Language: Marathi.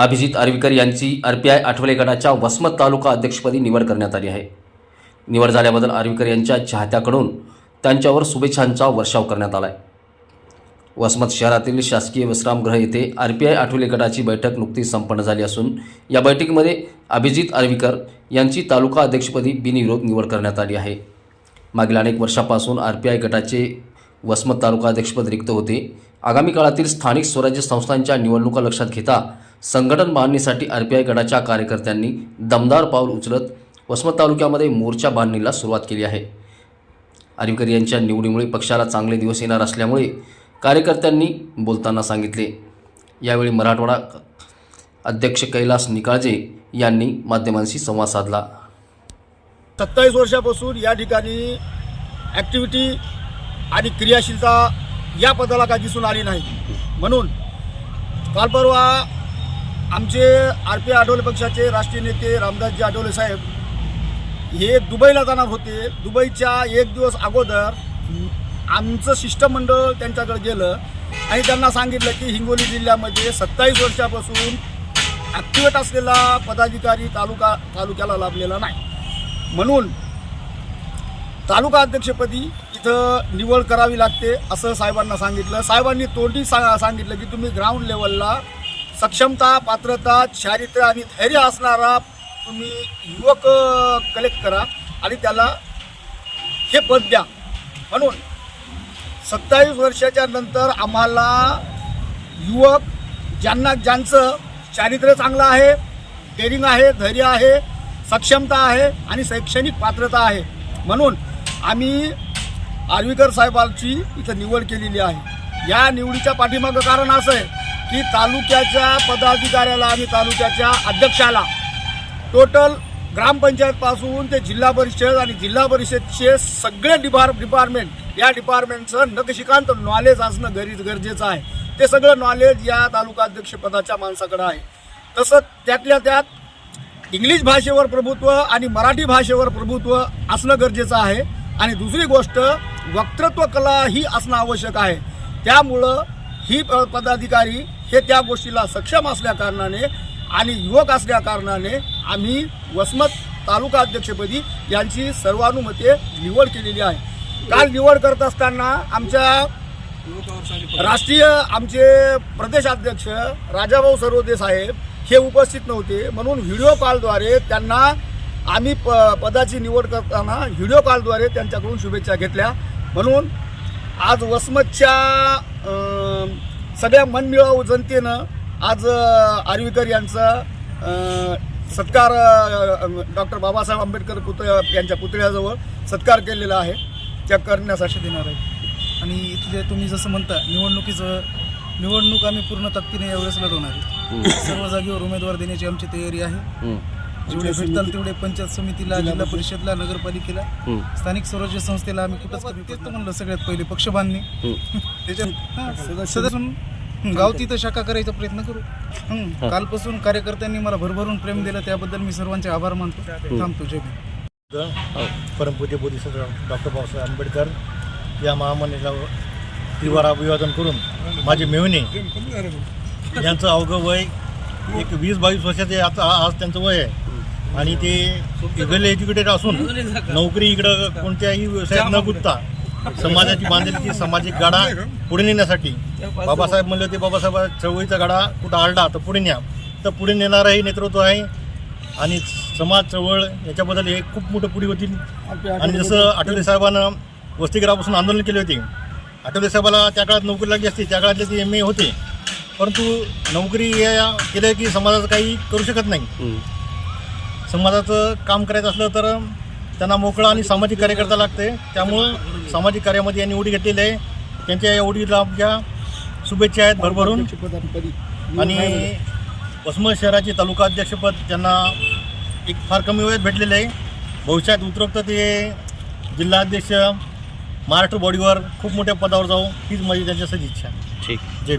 अभिजित आर्वीकर यांची आर पी आय आठवले गटाच्या वसमत तालुका अध्यक्षपदी निवड करण्यात आली आहे. निवड झाल्याबद्दल आर्वीकर यांच्या चाहत्याकडून त्यांच्यावर शुभेच्छांचा वर्षाव करण्यात आला आहे वसमत शहरातील शासकीय विश्रामगृह येथे आर पी आय आठवले गटाची बैठक नुकतीच संपन्न झाली असून या बैठकीमध्ये अभिजित आर्वीकर यांची तालुका अध्यक्षपदी बिनविरोध निवड करण्यात आली आहे. मागील अनेक वर्षापासून आर पी आय गटाचे वसमत तालुका अध्यक्षपद रिक्त होते. आगामी काळातील स्थानिक स्वराज्य संस्थांच्या निवडणुका लक्षात घेता संघटन बांधणीसाठी आर पी आय गटाच्या कार्यकर्त्यांनी दमदार पाऊल उचलत वसमत तालुक्यामध्ये मोर्चा बांधणीला सुरुवात केली आहे. आर्वीकर यांच्या निवडीमुळे पक्षाला चांगले दिवस येणार असल्यामुळे कार्यकर्त्यांनी बोलताना सांगितले. यावेळी मराठवाडा अध्यक्ष कैलास निकाळजे यांनी माध्यमांशी संवाद साधला. सत्तावीस वर्षापासून या ठिकाणी ॲक्टिव्हिटी आणि क्रियाशीलता या पदाला काय दिसून आली नाही. म्हणून काल परवा आमचे आर पी आठवले पक्षाचे राष्ट्रीय नेते रामदासजी आठवले साहेब हे दुबईला जाणार होते. दुबईच्या एक दिवस अगोदर आमचं शिष्टमंडळ त्यांच्याकडे गेलं आणि त्यांना सांगितलं की हिंगोली जिल्ह्यामध्ये सत्तावीस वर्षापासून ॲक्टिवेट असलेला पदाधिकारी तालुका तालुक्याला लाभलेला नाही. म्हणून तालुका अध्यक्षपदी इथं निवड करावी लागते असं साहेबांना सांगितलं. साहेबांनी तोंडी सा सांगितलं की तुम्ही ग्राउंड लेवलला सक्षमता पात्रता चारित्र्य आणि धैर्य असणारा तुम्ही युवक कलेक्ट करा आणि त्याला हे पद द्या. म्हणून सत्तावीस वर्षाच्या नंतर आम्हाला युवक ज्यांना ज्यांचं चारित्र्य चांगलं आहे डेरिंग आहे धैर्य आहे सक्षमता आहे आणि शैक्षणिक पात्रता आहे. म्हणून आम्ही आर्वीकर साहेबांची इथं निवड केलेली आहे. या निवडीच्या पाठीमागं कारण असं आहे की तालुक्याच्या पदाधिकाऱ्याला आणि तालुक्याच्या अध्यक्षाला टोटल ग्रामपंचायतपासून ते जिल्हा परिषद आणि जिल्हा परिषदचे सगळे डिपार डिपार्टमेंट या डिपार्टमेंटचं नकशिकांत नॉलेज असणं गरी गरजेचं आहे. ते सगळं नॉलेज या तालुका अध्यक्षपदाच्या माणसाकडं आहे. तसंच त्यातल्या त्यात इंग्लिश भाषेवर प्रभुत्व आणि मराठी भाषेवर प्रभुत्व असणं गरजेचं आहे. आणि दुसरी गोष्ट वक्तृत्व कला ही असणं आवश्यक आहे. त्यामुळं ही प- पदाधिकारी हे त्या गोष्टीला सक्षम असल्याकारणाने आणि युवक असल्याकारणाने आम्ही वसमत तालुका अध्यक्षपदी यांची सर्वानुमते निवड केलेली आहे. काल निवड करत असताना आमच्या राष्ट्रीय आमचे प्रदेशाध्यक्ष राजाभाऊ सरोदे साहेब हे उपस्थित नव्हते. म्हणून व्हिडिओ कॉलद्वारे त्यांना आम्ही प पदाची निवड करताना व्हिडिओ कॉलद्वारे त्यांच्याकडून शुभेच्छा घेतल्या. म्हणून आज वसमतच्या सगळ्या मनमिळावू जनतेनं आज आर्वीकर यांचा सत्कार डॉक्टर बाबासाहेब आंबेडकर पुतळ्या यांच्या पुतळ्याजवळ सत्कार केलेला आहे. त्या करण्यासाठी देणार आहे. आणि इथले तुम्ही जसं म्हणता निवडणुकीचं निवडणूक आम्ही पूर्ण ताकदीने यावेळेस लढवणार आहे. सर्व जागेवर उमेदवार देण्याची आमची तयारी आहे. जेवढे भेटतात तेवढे पंचायत समितीला जिल्हा परिषदला नगरपालिकेला स्थानिक स्वराज्य संस्थेला आम्ही कुठंच कमी तेच तर म्हणलं सगळ्यात पहिले पक्ष बांधणे त्याच्यात हां, सदस्य हं, गाव तिथं शाखा करायचा प्रयत्न करू. हं, कालपासून कार्यकर्त्यांनी मला भरभरून प्रेम दिलं त्याबद्दल मी सर्वांचे आभार मानतो. थांबतो जय भीम. परमपूज्य बोधिसत्व डॉक्टर बाबासाहेब आंबेडकर या महामंडळाला त्रिवार अभिवादन करून माझे मेवणे यांचं अवघं वय एक वीस बावीस वर्षाचे आता आज त्यांचं वय आहे. आणि ते वेल एज्युकेटेड असून नोकरी इकडं कोणत्याही व्यवसायात न गुंतता समाजाची बांधिलकी सामाजिक गाडा पुढे नेण्यासाठी. बाबासाहेब म्हणले होते बाबासाहेब चळवळीचा गाडा कुठं आलडा तर पुढे न्या. तर पुढे नेणारंही नेतृत्व आहे. आणि समाज चळवळ याच्याबद्दल हे खूप मोठं पुढे होतील. आणि जसं आठवले साहेबांनं वसतिगृहापासून आंदोलन केले होते. आठवले साहेबाला त्या काळात नोकरी लागली असती त्या काळातले ते एम ए होते. परंतु नोकरी या केलं की समाजाचं काही करू शकत नाही. समाजाचं काम करायचं असलं तर त्यांना मोकळा आणि सामाजिक कार्यकर्ता लागते. त्यामुळं सामाजिक कार्यामध्ये या निवडी घेतलेल्या आहे. त्यांच्या या निवडीला आमच्या शुभेच्छा आहेत भरभरून. आणि वसमत शहराचे तालुका अध्यक्षपद त्यांना एक फार कमी वयात भेटलेलं आहे. भविष्यात उतरवत ते जिल्हाध्यक्ष महाराष्ट्र बॉडीवर खूप मोठ्या पदावर जाऊ हीच माझी त्यांच्यासाठी इच्छा आहे. ठीक. जय